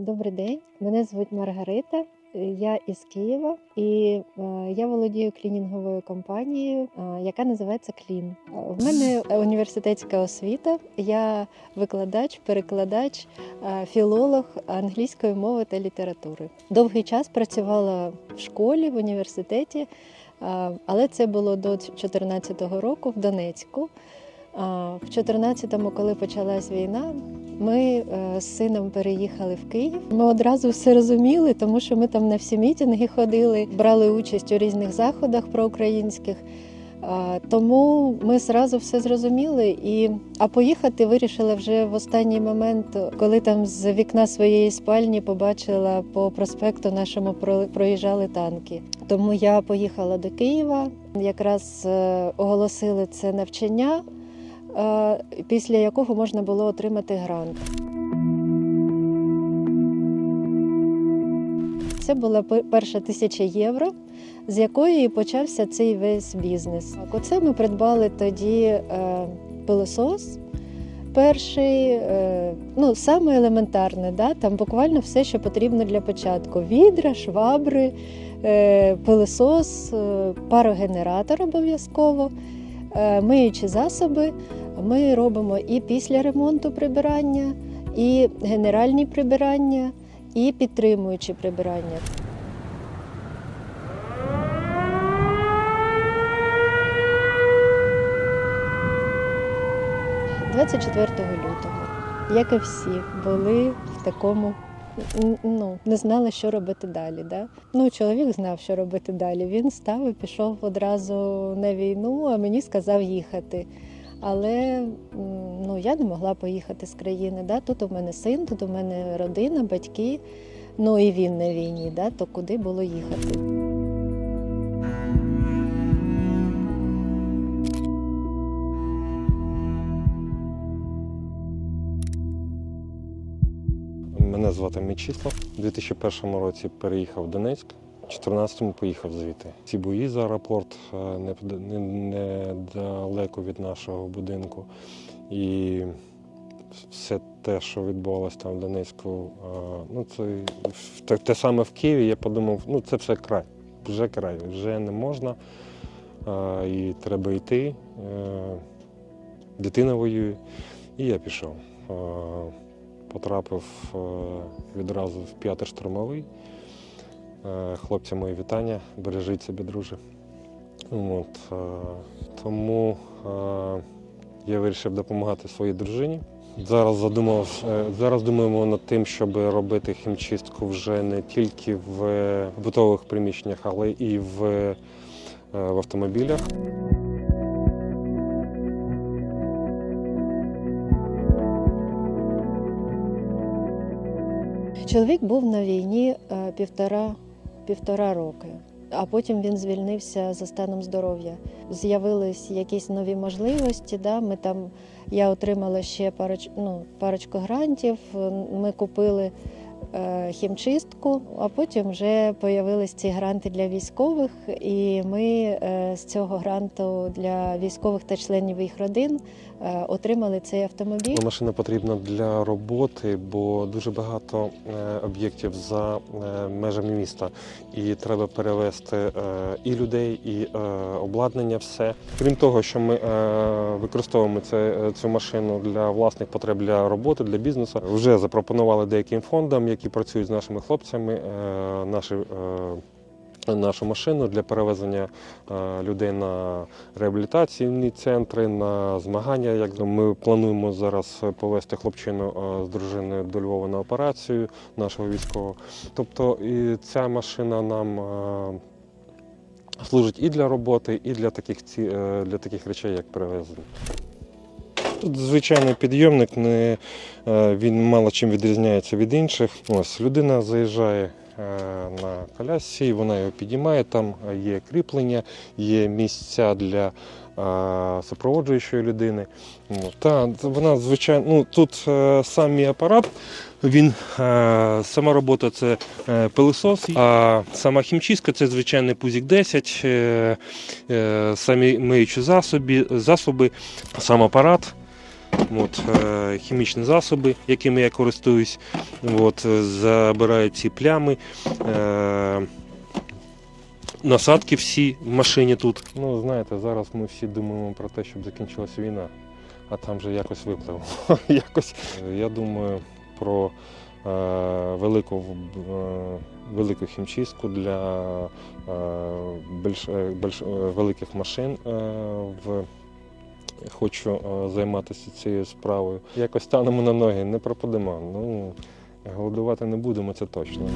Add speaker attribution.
Speaker 1: Добрий день, мене звуть Маргарита. Я із Києва і е, я володію клінінговою компанією, е, яка називається Клін. В мене університетська освіта. Я викладач, перекладач, е, філолог англійської мови та літератури. Довгий час працювала в школі, в університеті, але це було до 2014 року в Донецьку. В 14-му, коли почалась війна, ми е, з сином переїхали в Київ. Ми одразу все розуміли, тому що ми там на всі мітинги ходили, брали участь у різних заходах проукраїнських. Тому ми зразу все зрозуміли. І а поїхати вирішила вже в останній момент, коли там з вікна своєї спальні побачила по проспекту нашому проїжджали танки. Тому я поїхала до Києва. Якраз е, оголосили це навчання е, після якого можна було отримати грант. Це була перша тисяча євро, з якої і почався цей весь бізнес. Оце ми придбали тоді е, пилосос. Перший, е, ну саме елементарне, да? там буквально все, що потрібно для початку: відра, швабри, е, пилосос, е, парогенератор обов'язково, е, миючі засоби. Ми робимо і після ремонту прибирання, і генеральні прибирання, і підтримуючі прибирання. – 24 лютого, як і всі, були в такому, ну, не знали, що робити далі. Да? Ну, чоловік знав, що робити далі. Він став і пішов одразу на війну, а мені сказав їхати. Але ну, я не могла поїхати з країни. Да? Тут у мене син, тут у мене родина, батьки. Ну і він на війні, да? то куди було їхати?
Speaker 2: Мене звати Мечислав. У 2001 році переїхав в Донецьк, у 2014-му поїхав звідти. Ці бої за аеропорт е, не- недалеко від нашого будинку. І все те, що відбувалося там в Донецьку, е, ну це те, саме в Києві, я подумав, ну це все край. Вже край, вже не можна. е, І треба йти. Дитина воює. І я пішов. Потрапив відразу в п'ятий штурмовий. Е, Хлопці, мої вітання, бережіть себе, друже. От, е, тому е, я вирішив допомагати своїй дружині. Зараз задумав, зараз думаємо над тим, щоб робити хімчистку вже не тільки в побутових приміщеннях, але і в, в автомобілях.
Speaker 1: Чоловік був на війні півтора, півтора роки, а потім він звільнився за станом здоров'я. З'явились якісь нові можливості. Да? Ми там, я отримала ще пароч, ну, парочку грантів. Ми купили хімчистку, а потім вже появились ці гранти для військових, і ми е, з цього гранту для військових та членів їх родин е, отримали цей автомобіль.
Speaker 2: Машина потрібна для роботи, бо дуже багато е, об'єктів за е, межами міста, і треба перевезти е, і людей, і е, обладнання. Все крім того, що ми е, використовуємо цю машину для власних потреб для роботи, для бізнесу. Вже запропонували деяким фондам, які працюють з нашими хлопцями. е, Наші е, нашу машину для перевезення е, людей на реабілітаційні центри, на змагання. Як ми плануємо зараз повезти хлопчину з дружиною до Львова на операцію нашого військового. Тобто і ця машина нам служить і для роботи, і для таких для таких речей, як перевезення. Тут звичайний підйомник, не, е, він мало чим відрізняється від інших. Ось людина заїжджає е, на колясці, вона його підіймає. Там є кріплення, є місця для е, супроводжуючої людини. Ну, Та вона звичайно, ну тут е, сам мій апарат. Він е, сама робота це е, пилосос, а сама хімчистка це звичайний пузік 10, е, е, самі миючі засоби, засоби, сам апарат. От, е, хімічні засоби, якими я користуюсь, от, е, забирають ці плями. Е, Насадки всі в машині тут. Ну, знаєте, зараз ми всі думаємо про те, щоб закінчилася війна, а там же якось випливо. якось. Я думаю про е, велику, е, велику хімчистку для е, більш, більш, великих машин. Е, в хочу е, займатися цією справою. Якось станемо на ноги, не пропадемо. Ну, голодувати не будемо, це точно.